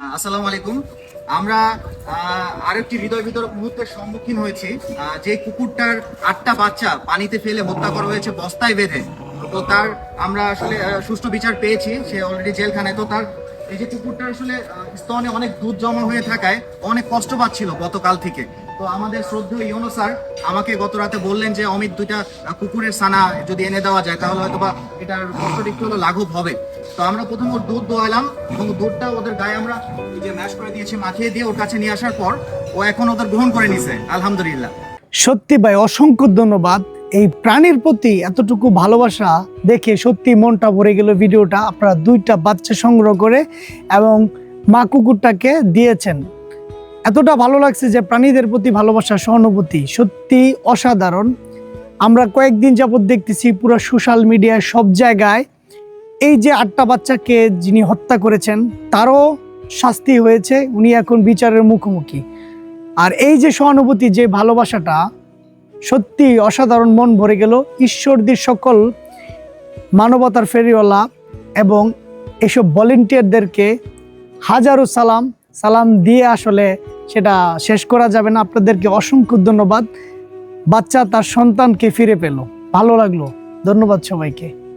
আসসালামু আলাইকুম। আমরা আরেকটি হৃদয় বিতরক মুহূর্তের সম্মুখীন হয়েছি। যে কুকুরটার আটটা বাচ্চা পানিতে ফেলে হত্যা করা হয়েছে, বস্তায় বেঁধে। তো তার আমরা আসলে সুষ্ঠু বিচার পেয়েছি। সে অলরেডি জেলখানায়। তো তার, এই যে কুকুরটা আসলে স্তনে অনেক দুধ জমা হয়ে থাকায় অনেক কষ্ট পাচ্ছিল গতকাল থেকে। তো আমাদের শ্রদ্ধেয় ইউনো স্যার আমাকে গত রাতে বললেন যে, অমিত, দুইটা কুকুরের সানা যদি এনে দেওয়া যায়, তাহলে হয়তো বা এটার কষ্টটা একটু হলো লাঘব হবে। তো আমরা প্রথম ওর দুধ দোয়ালাম এবং দুধটা ওদের গায়ে আমরা এই যে ম্যাশ করে দিয়েছি, মাখিয়ে দিয়ে ওর কাছে নিয়ে আসার পর ও এখন ওদের গ্রহণ করে নিছে, আলহামদুলিল্লাহ। সত্যি ভাই, অসংখ্য ধন্যবাদ। এই প্রাণীর প্রতি এতটুকু ভালোবাসা দেখে সত্যি মনটা ভরে গেল ভিডিওটা। আপনারা দুইটা বাচ্চা সংগ্রহ করে এবং মা কুকুরটাকে দিয়েছেন। এতটা ভালো লাগছে যে প্রাণীদের প্রতি ভালোবাসা, সহানুভূতি সত্যি অসাধারণ। আমরা কয়েকদিন যাবৎ দেখতেছি পুরো সোশ্যাল মিডিয়ায় সব জায়গায় এই যে আটটা বাচ্চাকে যিনি হত্যা করেছেন, তারও শাস্তি হয়েছে, উনি এখন বিচারের মুখোমুখি। আর এই যে সহানুভূতি, যে ভালোবাসাটা সত্যি অসাধারণ মন ভরে গেল। ঈশ্বরদের সকল মানবতার ফেরিওয়ালা এবং এসব ভলেন্টিয়ারদেরকে হাজারো সালাম সালাম দিয়ে আসলে সেটা শেষ করা যাবে না। আপনাদেরকে অসংখ্য ধন্যবাদ। বাচ্চা তার সন্তানকে ফিরে পেল। ভালো লাগল। ধন্যবাদ সবাইকে।